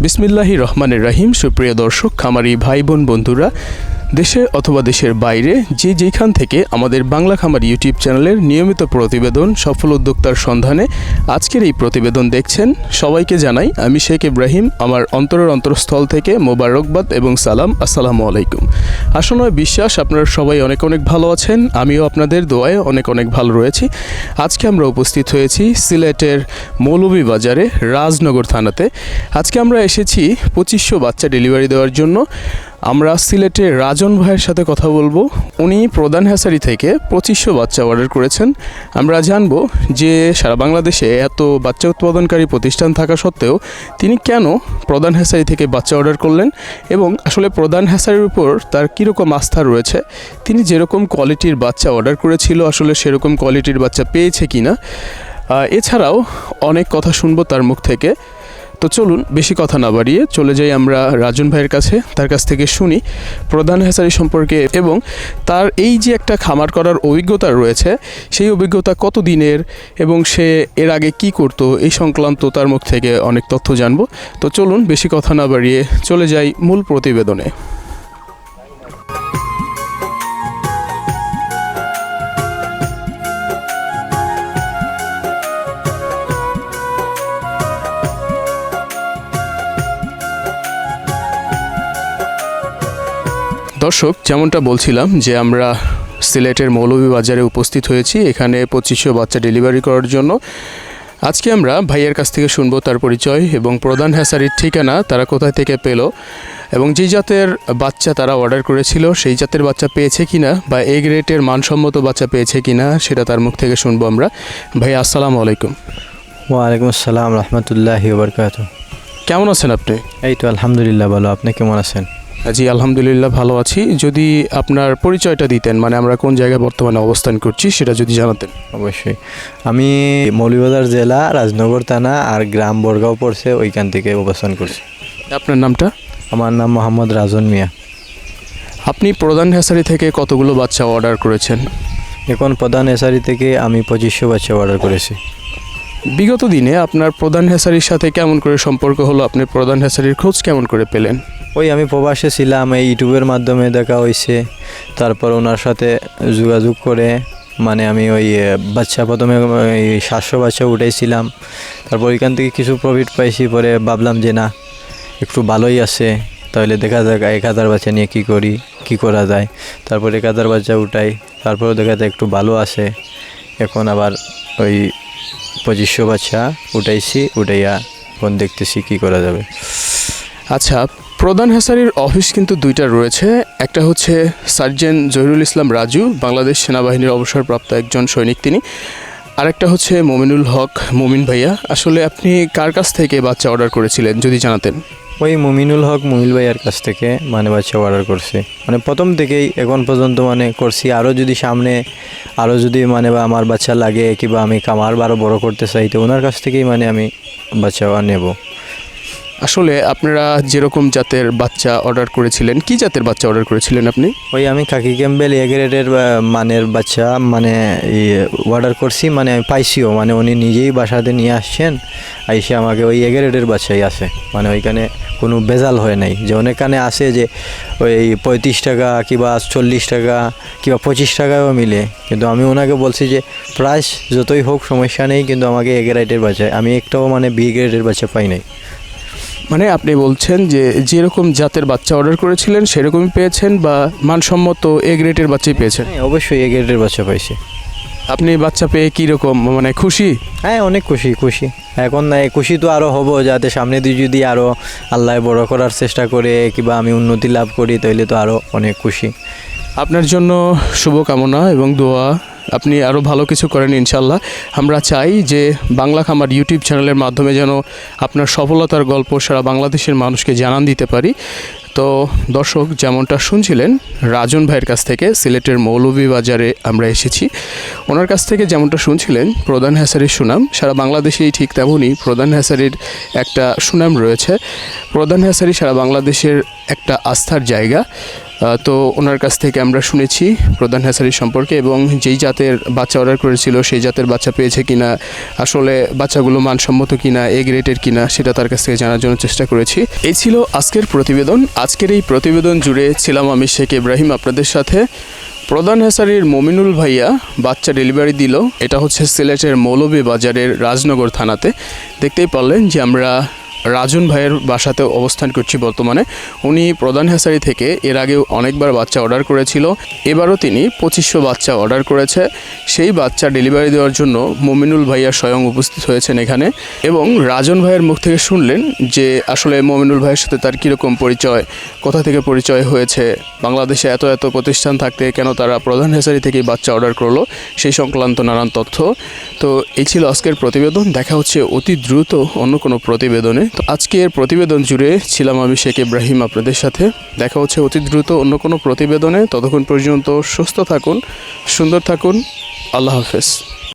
বিসমিল্লাহি রহমানের রাহিম। সুপ্রিয় দর্শক খামারি ভাই বোন বন্ধুরা দেশে অথবা দেশের বাইরে, যে যেখান থেকে আমাদের বাংলা খামার ইউটিউব চ্যানেলের নিয়মিত প্রতিবেদন, সফল উদ্যোক্তার সন্ধানে আজকের এই প্রতিবেদন দেখছেন, সবাইকে জানাই আমি শেখ ইব্রাহিম, আমার অন্তরের অন্তরস্থল থেকে মোবারকবাদ এবং সালাম, আসসালামু আলাইকুম। আসলে বিশ্বাস, আপনারা সবাই অনেক অনেক ভালো আছেন, আমিও আপনাদের দোয়ায় অনেক অনেক ভালো রয়েছি। আজকে আমরা উপস্থিত হয়েছি সিলেটের মৌলভীবাজারে রাজনগর থানাতে। আজকে আমরা এসেছি পঁচিশশো বাচ্চা ডেলিভারি দেওয়ার জন্য। আমরা সিলেটে রাজন ভাইয়ের সাথে কথা বলব। উনি প্রধান হ্যাসারি থেকে পঁচিশশো বাচ্চা অর্ডার করেছেন। আমরা জানব যে সারা বাংলাদেশে এত বাচ্চা উৎপাদনকারী প্রতিষ্ঠান থাকা সত্ত্বেও তিনি কেন প্রধান হ্যাসারি থেকে বাচ্চা অর্ডার করলেন এবং আসলে প্রধান হ্যাসারির উপর তার কীরকম আস্থা রয়েছে? তিনি যেরকম কোয়ালিটির বাচ্চা অর্ডার করেছিল আসলে সেরকম কোয়ালিটির বাচ্চা পেয়েছে কিনা? আহ, এছাড়াও অনেক কথা শুনব তার মুখ থেকে। তো চলুন বেশি কথা না বাড়িয়ে চলে যাই আমরা রাজন ভাইয়ের কাছে, তার কাছ থেকে শুনি প্রধান হেসারি সম্পর্কে এবং তার এই যে একটা খামার করার অভিজ্ঞতা রয়েছে, সেই অভিজ্ঞতা কত দিনের এবং সে এর আগে কি করতো, এই সংক্রান্ত তার মুখ থেকে অনেক তথ্য জানব। তো চলুন বেশি কথা না বাড়িয়ে চলে যাই মূল প্রতিবেদনে। দর্শক যেমনটা বলছিলাম যে আমরা সিলেটের মৌলভীবাজারে উপস্থিত হয়েছি এখানে পঁচিশশো বাচ্চা ডেলিভারি করার জন্য। আজকে আমরা ভাইয়ের কাছ থেকে শুনব তার পরিচয় এবং প্রধান হ্যাসারির ঠিকানা তারা কোথায় থেকে পেল এবং যে জাতের বাচ্চা তারা অর্ডার করেছিল সেই জাতের বাচ্চা পেয়েছে কিনা বা এ গ্রেটের মানসম্মত বাচ্চা পেয়েছে কিনা সেটা তার মুখ থেকে শুনব আমরা। ভাই আসসালামু আলাইকুম। ওয়ালাইকুম আসসালাম রহমতুল্লাহি বরকাত কেমন আছেন আপনি? এই তো আলহামদুলিল্লাহ ভালো। আপনি কেমন আছেন? জি আলহামদুলিল্লাহ ভালো আছি। যদি আপনার পরিচয়টা দিতেন মানে আমরা কোন জায়গায় বর্তমানে অবস্থান করছি সেটা যদি জানাতেন। অবশ্যই। আমি মৌলভীবাজার জেলা রাজনগর থানা আর গ্রাম বরগাঁও পড়ছে ওইখান থেকে অবস্থান করছি। আপনার নামটা? আমার নাম মোহাম্মদ রাজন মিয়া। আপনি প্রধান হেসারি থেকে কতগুলো বাচ্চা অর্ডার করেছেন? এখন প্রধান এসারি থেকে আমি পঁচিশশো বাচ্চা অর্ডার করেছি। বিগত দিনে আপনার প্রধান হেসারির সাথে কেমন করে সম্পর্ক হলো? আপনি প্রধান হ্যাসারির খোঁজ কেমন করে পেলেন? ওই আমি প্রবাসে ছিলাম, এই ইউটিউবের মাধ্যমে দেখা হয়েছে তারপর ওনার সাথে যোগাযোগ করে মানে আমি ওই বাচ্চা প্রথমে ওই সাতশো বাচ্চা উঠেছিলাম তারপর ওইখান থেকে কিছু প্রফিট পাইছি, পরে ভাবলাম যে না, একটু ভালোই আছে। তাহলে দেখা যাক, এক হাজার বাচ্চা নিয়ে কী করি, কী করা যায়। তারপর এক হাজার বাচ্চা উঠাই, তারপরেও দেখা যায় একটু ভালো আছে। এখন আবার ওই পঁচিশশো বাচ্চা উঠাইছি, উঠাইয়া এখন দেখতেছি কি করা যাবে। আচ্ছা প্রধান হেসারির অফিস কিন্তু দুইটা রয়েছে। একটা হচ্ছে সার্জেন জহিরুল ইসলাম রাজু, বাংলাদেশ সেনাবাহিনীর অবসরপ্রাপ্ত একজন সৈনিক তিনি। আরেকটা হচ্ছে মোমিনুল হক, মোমিন ভাইয়া। আসলে আপনি কার কাছ থেকে বাচ্চা অর্ডার করেছিলেন, যদি জানাতেন? ওই মুমিনুল হক মুহিল ভাইয়ার কাছ থেকে মানে বাচ্চা অর্ডার করছে। মানে প্রথম থেকেই, এখন পর্যন্ত মানে করছি। আরও যদি সামনে আরও যদি মানে বা আমার বাচ্চা লাগে, কিংবা আমি কামার আরও বড় করতে চাই, তো ওনার কাছ থেকেই মানে আমি বাচ্চা নেব। আসলে আপনারা যেরকম জাতের বাচ্চা অর্ডার করেছিলেন, কি জাতের বাচ্চা অর্ডার করেছিলেন আপনি? ওই আমি কাকি ক্যাম্বেল এগ্রেডের মানের বাচ্চা মানে অর্ডার করছি মানে আমি পাইছিও মানে উনি নিজেই বাসাতে নিয়ে আসছেন, আইসে আমাকে ওই এগ্রেডের বাচ্চাই আছে মানে ওইখানে কোনো বেজাল হয় নাই, যে অনেকখানে আছে যে, ওই পঁয়ত্রিশ টাকা কিংবা চল্লিশ টাকা কিংবা পঁচিশ টাকাও মিলে, কিন্তু আমি ওনাকে বলছি যে, প্রাইস যতই হোক, সমস্যা নেই, কিন্তু আমাকে এ গ্রেডের বাচ্চা, আমি একটাও মানে বি গ্রেডের বাচ্চা পাই নাই। মানে আপনি বলছেন যে যেরকম জাতের বাচ্চা অর্ডার করেছিলেন সেরকমই পেয়েছেন বা মানসম্মত এ গ্রেটের বাচ্চাই পেয়েছেন? হ্যাঁ অবশ্যই এ গ্রেডের বাচ্চা পাইছি। আপনি বাচ্চা পেয়ে কীরকম মানে খুশি? হ্যাঁ অনেক খুশি খুশি। এখন না খুশি তো আরও হব যাতে সামনে দিয়ে যদি আরও আল্লাহ বড় করার চেষ্টা করে কিংবা আমি উন্নতি লাভ করি তাহলে তো আরও অনেক খুশি। আপনার জন্য শুভকামনা এবং দোয়া আপনি আরও ভালো কিছু করেন ইনশাল্লাহ আমরা চাই যে বাংলা খামার ইউটিউব চ্যানেলের মাধ্যমে যেন আপনার সফলতার গল্প সারা বাংলাদেশের মানুষকে জানান দিতে পারি। তো দর্শক, যেমনটা শুনছিলেন, রাজন ভাইয়ের কাছ থেকে সিলেটের মৌলভীবাজারে আমরা এসেছি। ওনার কাছ থেকে যেমনটা শুনছিলেন, প্রধান হ্যাসারির সুনাম। সারা বাংলাদেশেই ঠিক তেমনই প্রধান হ্যাসারির একটা সুনাম রয়েছে। প্রধান হ্যাসারি সারা বাংলাদেশের একটা আস্থার জায়গা। তো ওনার কাছ থেকে আমরা শুনেছি প্রধান হ্যাসারি সম্পর্কে এবং যেই জাতের বাচ্চা অর্ডার করেছিল, সেই জাতের বাচ্চা পেয়েছে কিনা, আসলে বাচ্চাগুলো মানসম্মত কিনা এ গ্রেডের কিনা, সেটা তার কাছ থেকে জানার জন্য চেষ্টা করেছি। এই ছিল আজকের প্রতিবেদন। আজকের এই প্রতিবেদন জুড়ে ছিলাম আমি শেখ ইব্রাহিম আপনাদের সাথে। প্রধান হেসারির মমিনুল ভাইয়া বাচ্চা ডেলিভারি দিল। এটা হচ্ছে সিলেটের মৌলভী বাজারের রাজনগর থানাতে। দেখতেই পারলেন যে আমরা রাজন ভাইয়ের বাসাতে অবস্থান করছি বর্তমানে। উনি প্রধান হেসারি থেকে এর আগেও অনেকবার বাচ্চা অর্ডার করেছিল। এবারও তিনি পঁচিশশো বাচ্চা অর্ডার করেছে। সেই বাচ্চা ডেলিভারি দেওয়ার জন্য মমিনুল ভাইয়া স্বয়ং উপস্থিত হয়েছেন এখানে। এবং রাজন ভাইয়ের মুখ থেকে শুনলেন যে আসলে মমিনুল ভাইয়ের সাথে তার কীরকম পরিচয়, কোথা থেকে পরিচয় হয়েছে, বাংলাদেশে এত এত প্রতিষ্ঠান থাকতে কেন তারা প্রধান হেসারি থেকেই বাচ্চা অর্ডার করল, সেই সংক্রান্ত নানান তথ্য। তো এই ছিল আজকের প্রতিবেদন। দেখা হচ্ছে অতি দ্রুত অন্য কোনো প্রতিবেদনে। তো আজকের প্রতিবেদন জুড়ে ছিলাম আমি শেখ ইব্রাহিম আপনাদের সাথে। দেখা হচ্ছে অতি দ্রুত অন্য কোনো প্রতিবেদনে। ততক্ষণ পর্যন্ত সুস্থ থাকুন, সুন্দর থাকুন। আল্লাহ হাফেজ।